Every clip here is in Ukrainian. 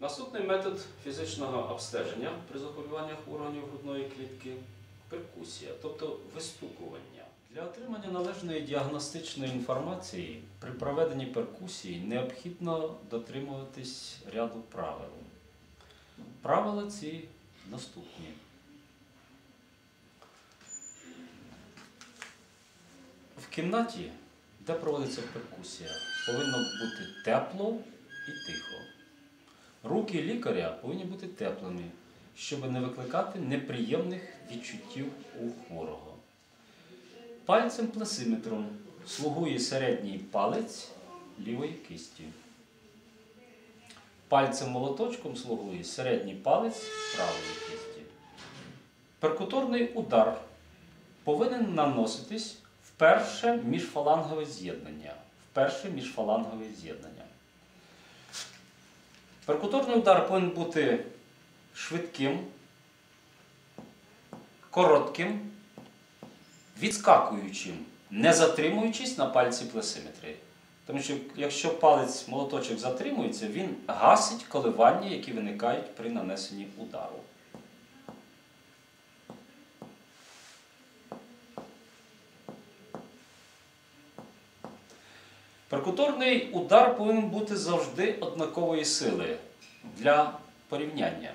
Наступний метод фізичного обстеження при захворюваннях органів грудної клітки перкусія, тобто вистукування. Для отримання належної діагностичної інформації при проведенні перкусії необхідно дотримуватись ряду правил. Правила ці наступні. В кімнаті, де проводиться перкусія, повинно бути тепло і тихо. Руки лікаря повинні бути теплими, щоб не викликати неприємних відчуттів у хворого. Пальцем плесиметром слугує середній палець лівої кисті. Пальцем молоточком слугує середній палець правої кисті. Перкуторний удар повинен наноситись в перше міжфалангове з'єднання. В перше міжфалангове з'єднання. Перкуторний удар повинен бути швидким, коротким, відскакуючим, не затримуючись на пальці плесиметри. Тому що якщо палець молоточок затримується, він гасить коливання, які виникають при нанесенні удару. Перкуторний удар повинен бути завжди однакової сили для порівняння.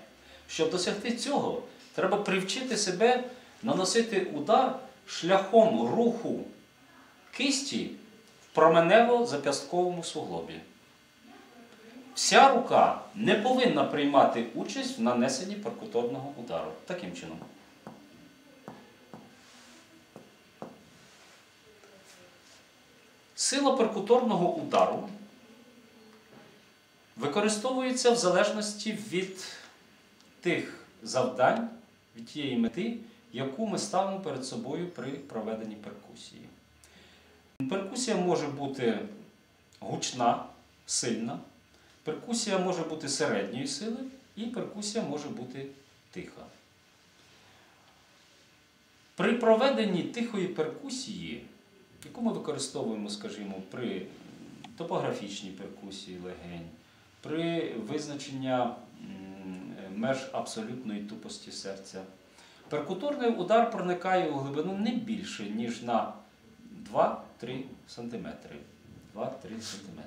Щоб досягти цього, треба привчити себе наносити удар шляхом руху кисті в променево-зап'ястковому суглобі. Вся рука не повинна приймати участь в нанесенні перкуторного удару. Таким чином. Сила перкуторного удару використовується в залежності від тих завдань, від тієї мети, яку ми ставимо перед собою при проведенні перкусії. Перкусія може бути гучна, сильна, перкусія може бути середньої сили, і перкусія може бути тиха. При проведенні тихої перкусії яку ми використовуємо, скажімо, при топографічній перкусії легень, при визначенні меж абсолютної тупості серця. Перкуторний удар проникає у глибину не більше, ніж на 2-3 см. 2-3 см.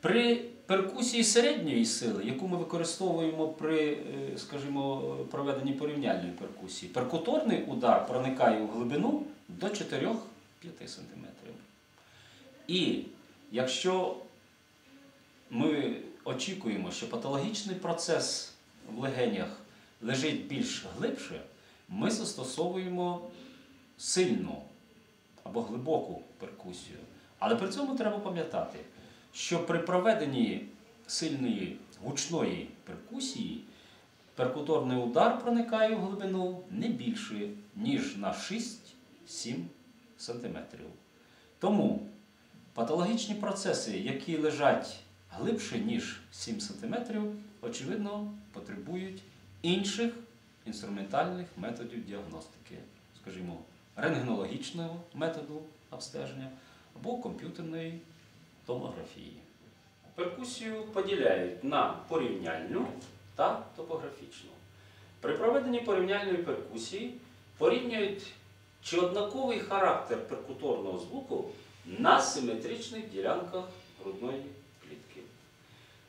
При перкусії середньої сили, яку ми використовуємо при, скажімо, проведенні порівняльної перкусії, перкуторний удар проникає у глибину до 4-5 см. І якщо ми очікуємо, що патологічний процес в легенях лежить більш глибше, ми застосовуємо сильну або глибоку перкусію. Але при цьому треба пам'ятати, що при проведенні сильної гучної перкусії перкуторний удар проникає в глибину не більше, ніж на 6 7 см. Тому патологічні процеси, які лежать глибше, ніж 7 см, очевидно, потребують інших інструментальних методів діагностики, скажімо, рентгенологічного методу обстеження або комп'ютерної томографії. Перкусію поділяють на порівняльну та топографічну. При проведенні порівняльної перкусії порівнюють чи однаковий характер перкуторного звуку на симетричних ділянках грудної.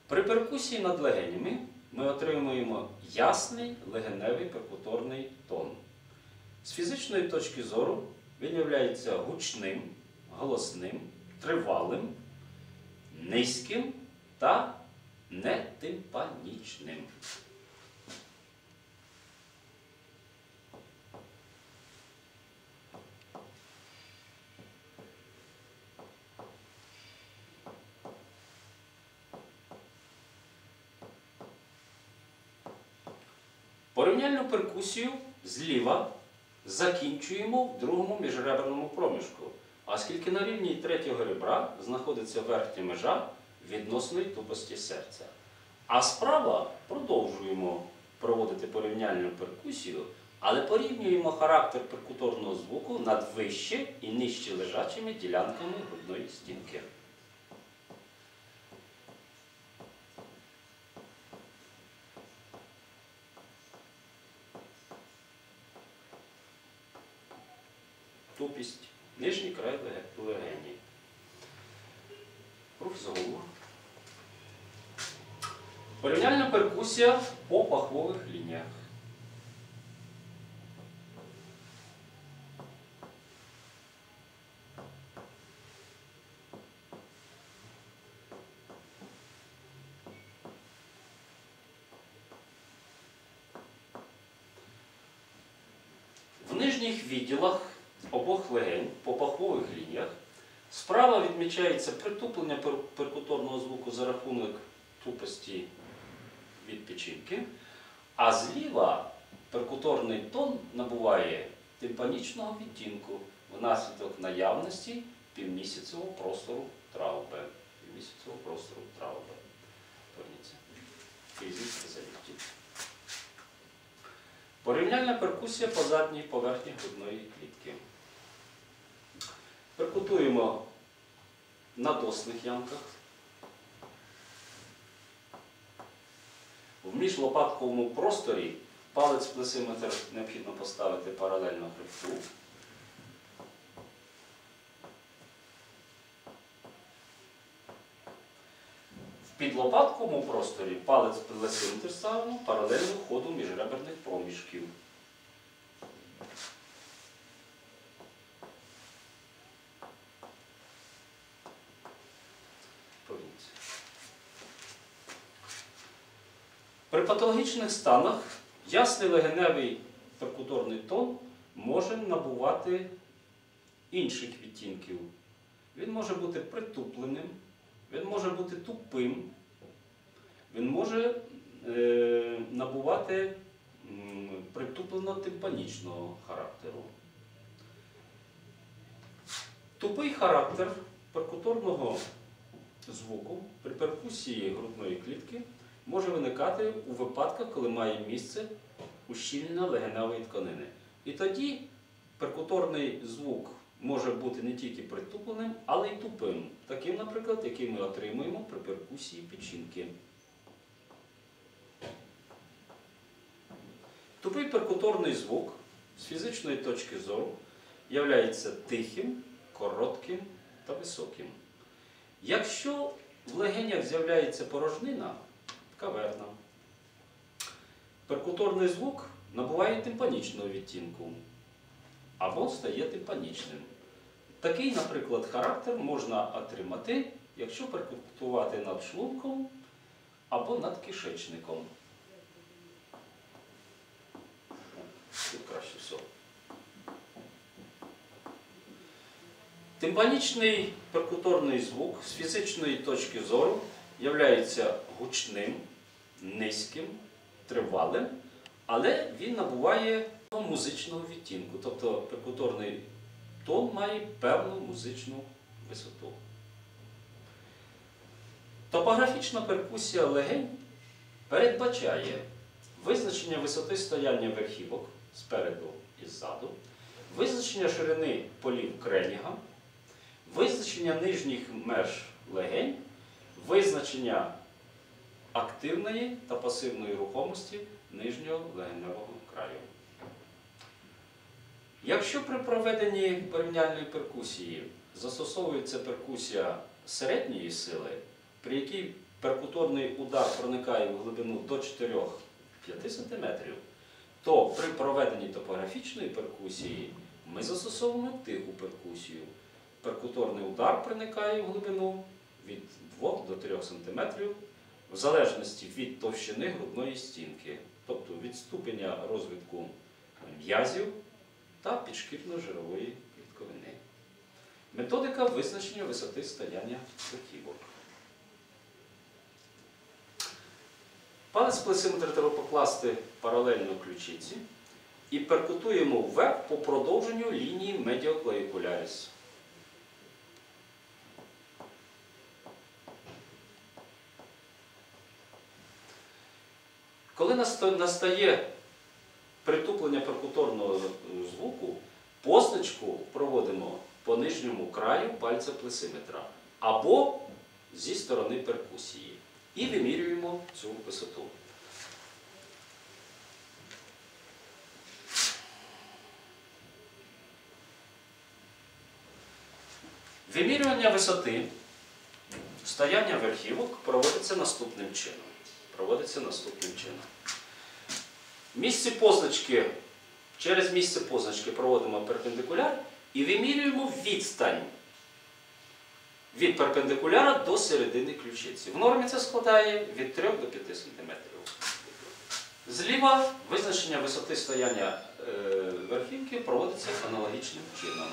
При перкусії над легенями ми отримуємо ясний легеневий перкуторний тон. З фізичної точки зору він являється гучним, голосним, тривалим, низьким та нетимпанічним. Порівняльну перкусію зліва закінчуємо в другому міжреберному проміжку, оскільки на рівні третього ребра знаходиться верхня межа відносної тупості серця. А справа продовжуємо проводити порівняльну перкусію, але порівнюємо характер перкуторного звуку над вище і нижче лежачими ділянками грудної стінки. Порівняльна перкусія по пахвових лініях. В нижніх відділах обох легень по пахових лініях справа відмічається притуплення перкуторного звуку за рахунок тупості від печінки, а зліва перкуторний тон набуває тимпанічного відтінку внаслідок наявності півмісяцевого простору траубе. Півмісяцевого простору траубе. Поверніться. Фізичне заняття. Порівняльна перкусія по задній поверхні грудної клітки. Перкутуємо на досних ямках. В міжлопатковому просторі палець плесиметр необхідно поставити паралельно хребту. В підлопатковому просторі палець плесиметр ставимо паралельно ходу міжреберних проміжків. Поверніться. При патологічних станах ясний легеневий перкуторний тон може набувати інших відтінків. Він може бути притупленим, він може бути тупим, він може е, набувати притуплено-тимпанічного характеру. Тупий характер перкуторного звуку при перкусії грудної клітки може виникати у випадках, коли має місце ущільнення легеневої тканини. І тоді перкуторний звук може бути не тільки притупленим, але й тупим, таким, наприклад, який ми отримуємо при перкусії печінки. Тупий перкуторний звук з фізичної точки зору являється тихим, коротким та високим. Якщо в легенях з'являється порожнина, каверна, перкуторний звук набуває тимпанічного відтінку або стає тимпанічним. Такий, наприклад, характер можна отримати, якщо перкутувати над шлунком або над кишечником. Краще всього. Тимпанічний перкуторний звук з фізичної точки зору являється гучним, низьким, тривалим, але він набуває музичного відтінку. Тобто перкуторний тон має певну музичну висоту. Топографічна перкусія легень передбачає визначення висоти стояння верхівок спереду і ззаду, визначення ширини полів Креніга, визначення нижніх меж легень, визначення активної та пасивної рухомості нижнього легеневого краю. Якщо при проведенні порівняльної перкусії застосовується перкусія середньої сили, при якій перкуторний удар проникає в глибину до 4-5 см, то при проведенні топографічної перкусії ми застосовуємо тиху перкусію. Перкуторний удар проникає в глибину від 2 до 3 см в залежності від товщини грудної стінки, тобто від ступеня розвитку м'язів та підшкірно-жирової клітковини. Методика визначення висоти стояння верхівок. Палець плесиметр треба покласти паралельно ключиці і перкутуємо вверх по продовженню лінії медіоклавікуляріс. Коли настає притуплення перкуторного звуку, позначку проводимо по нижньому краю пальця плесиметра або зі сторони перкусії. І вимірюємо цю висоту. Вимірювання висоти стояння верхівок проводиться наступним чином. Проводиться наступним чином. Місце позначки, через місце позначки проводимо перпендикуляр і вимірюємо відстань від перпендикуляра до середини ключиці. В нормі це складає від 3 до 5 см. Зліва визначення висоти стояння е, верхівки проводиться аналогічним чином.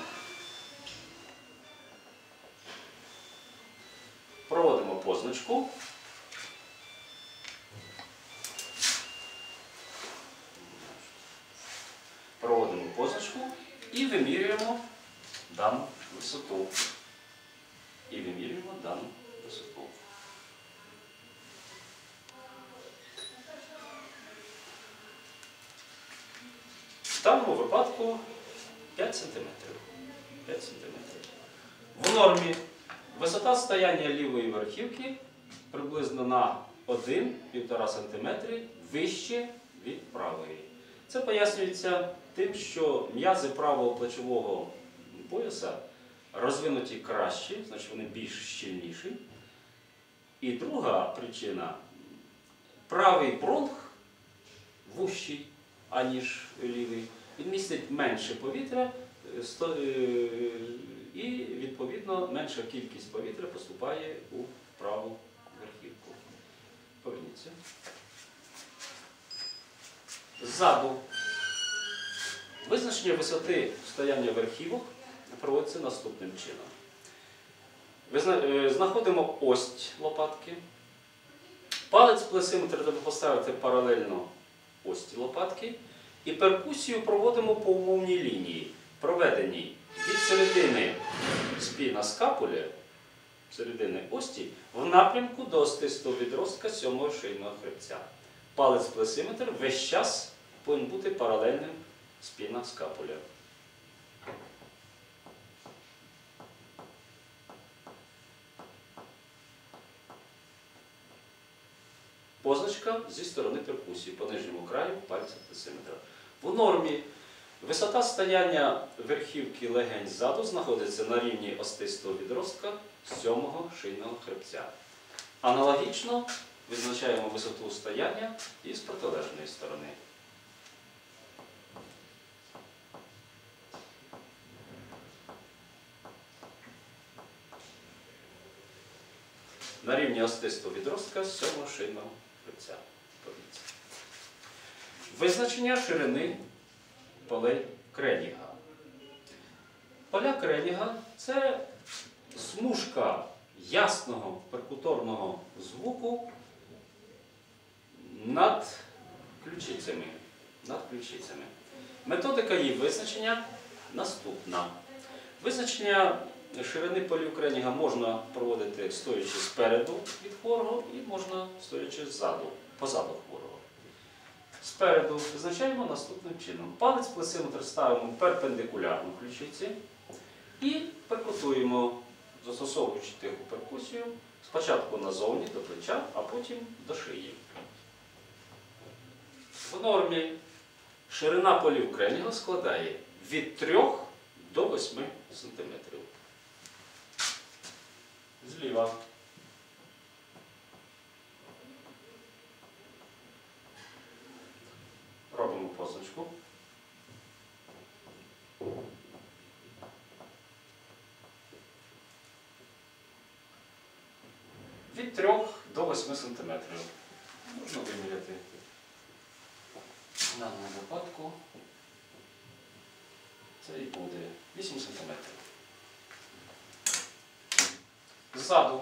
Проводимо позначку. Проводимо позначку і вимірюємо дану висоту. І вимірюємо дану висоту. В даному випадку 5 см. 5 см. В нормі висота стояння лівої верхівки приблизно на 1-1,5 см вище від правої. Це пояснюється тим, що м'язи правого плечового пояса розвинуті краще, значить вони більш щільніші. І друга причина правий бронх вущий, аніж лівий. Він містить менше повітря е, е, і, відповідно, менша кількість повітря поступає у праву верхівку. Поверніться. Ззаду визначення висоти стояння верхівок проводиться наступним чином. Е, Знаходимо ось лопатки. Палець плесиметр треба поставити паралельно ості лопатки. І перкусію проводимо по умовній лінії, проведеній від середини спіна скапулі, середини ості, в напрямку до остистого відростка сьомого шийного хребця. Палець плесиметр весь час повинен бути паралельним спіна скапуля. Позначка зі сторони перкусії по нижньому краю пальця плесиметра. В нормі висота стояння верхівки легень ззаду знаходиться на рівні остистого відростка сьомого шийного хребця. Аналогічно визначаємо висоту стояння і з протилежної сторони. На рівні остистого відростка сьомого шийного Подивіться. Визначення ширини полей Креніга. Поля Креніга це смужка ясного перкуторного звуку над ключицями. Над ключицями. Методика її визначення наступна. Визначення ширини полів Креніга можна проводити стоячи спереду від хворого і можна стоячи ззаду, позаду хворого. Спереду визначаємо наступним чином. Палець плесиметр ставимо перпендикулярно ключиці і перкутуємо, застосовуючи тиху перкусію, спочатку назовні до плеча, а потім до шиї. В нормі ширина полів Креніга складає від 3 до 8 см. Зліва. Робимо позначку. Від 3 до 8 см. Можна виміряти в даному випадку. Це і буде 8 см. Ззаду.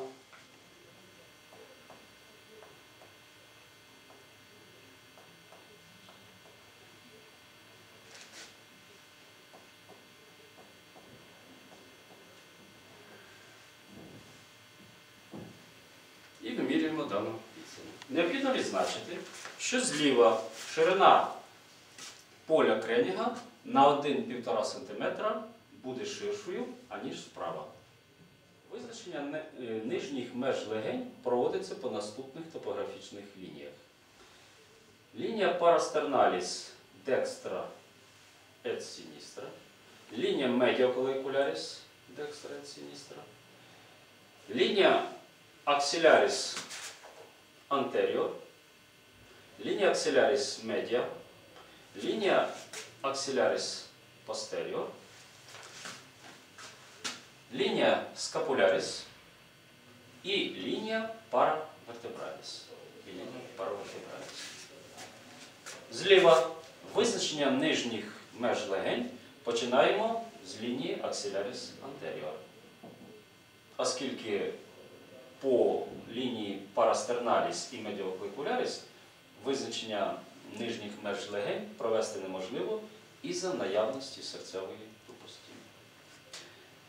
І вимірюємо дану відстань. Необхідно відзначити, що зліва ширина поля Креніга на 1-1,5 см буде ширшою, аніж справа. Визначення е, нижніх меж легень проводиться по наступних топографічних лініях. Лінія парастерналіс декстра et sinistra, лінія медіоколейкуляріс декстра et sinistra, лінія аксіляris anterior, лінія аксіляris media, лінія аксіляris posterior, лінія scapularis і лінія paravertebralis. І лінія paravertebralis. Зліва визначення нижніх меж легень починаємо з лінії аксіляris anterior. Оскільки по лінії парастерналіс і медіокликуляріс визначення нижніх меж легень провести неможливо із-за наявності серцевої.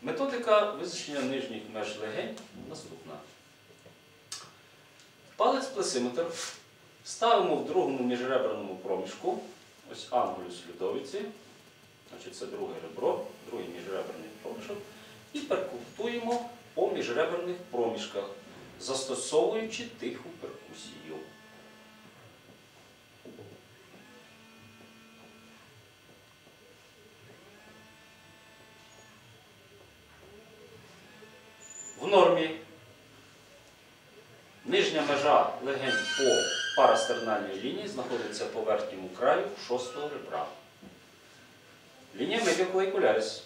Методика визначення нижніх меж легень наступна. Палець плесиметр ставимо в другому міжреберному проміжку, ось ангулюс людовиці, значить це друге ребро, другий міжреберний проміжок, і перкутуємо по міжреберних проміжках, застосовуючи тиху перкусію. В нормі нижня межа легень по парастернальній лінії знаходиться по верхньому краю шостого ребра. Лінія медіоклейкуляріс.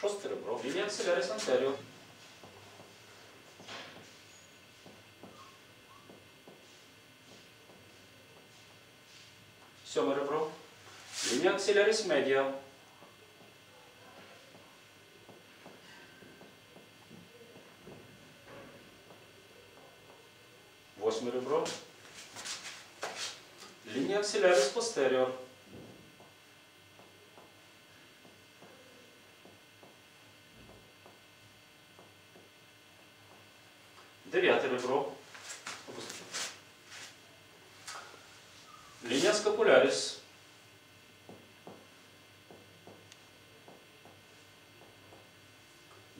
Шосте ребро. Лінія акселяріс антеріо. Сьоме ребро. Акселяріс медіа. Восьме ребро. Лінія акселяріс постеріор. Дев'яте ребро. Лінія скапуляріс.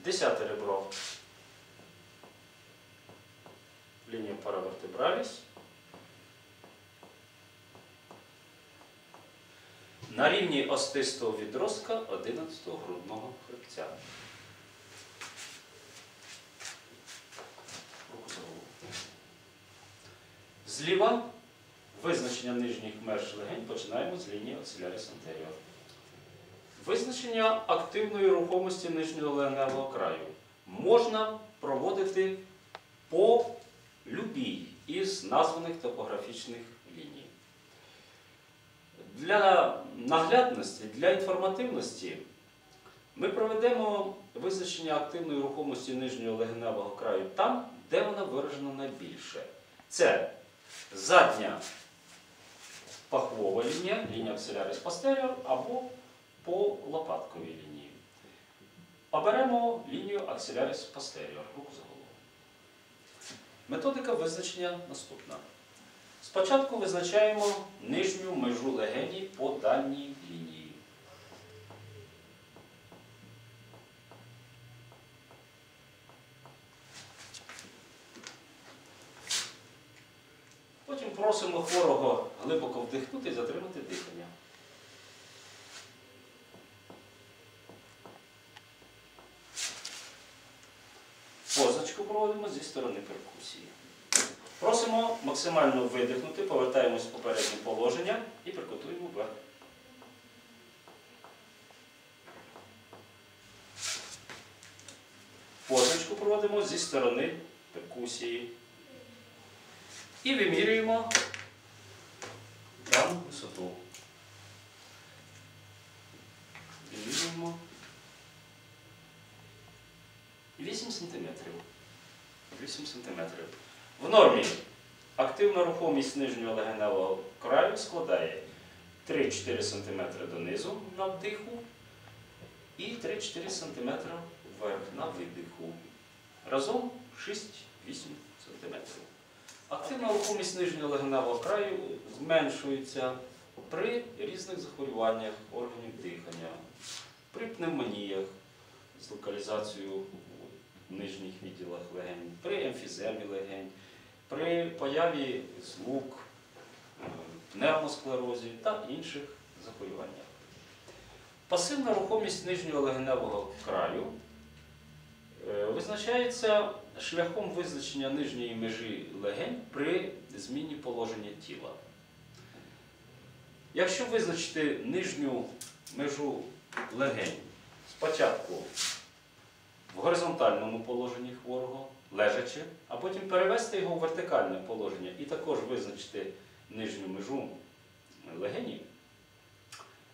Десяте ребро. Лінія паравертебраліс. На рівні остистого відростка 11-го грудного хребця. Зліва визначення нижніх меж легень починаємо з лінії оцеляріс антеріор. Визначення активної рухомості нижнього легеневого краю можна проводити по любій із названих топографічних. Для наглядності, для інформативності ми проведемо визначення активної рухомості нижнього легеневого краю там, де вона виражена найбільше. Це задня пахвова лінія, лінія акселяріс posterior або по лопатковій лінії. Оберемо лінію акселяріс posterior, руку за голову. Методика визначення наступна. Спочатку визначаємо нижню межу легені по дальній лінії. Потім просимо хворого глибоко вдихнути і затримати дихання. Позначку проводимо зі сторони перкусії. Просимо максимально видихнути, повертаємось в попереднє положення і прикотуємо вверх. Позначку проводимо зі сторони перкусії. І вимірюємо дану висоту. Вимірюємо 8 см. 8 см. В нормі активна рухомість нижнього легеневого краю складає 3-4 см донизу на вдиху і 3-4 см вверх на видиху. Разом 6-8 см. Активна рухомість нижнього легеневого краю зменшується при різних захворюваннях органів дихання, при пневмоніях з локалізацією в нижніх відділах легень, при емфіземі легень, при появі звук, е, пневмосклерозі та інших захворюваннях. Пасивна рухомість нижнього легеневого краю е, визначається шляхом визначення нижньої межі легень при зміні положення тіла. Якщо визначити нижню межу легень спочатку в горизонтальному положенні хворого, лежачи, а потім перевести його в вертикальне положення і також визначити нижню межу легені,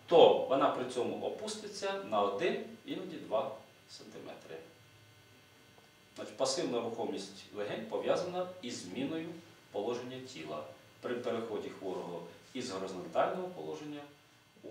то вона при цьому опуститься на 1, іноді 2 см. Значить, пасивна рухомість легень пов'язана із зміною положення тіла при переході хворого із горизонтального положення у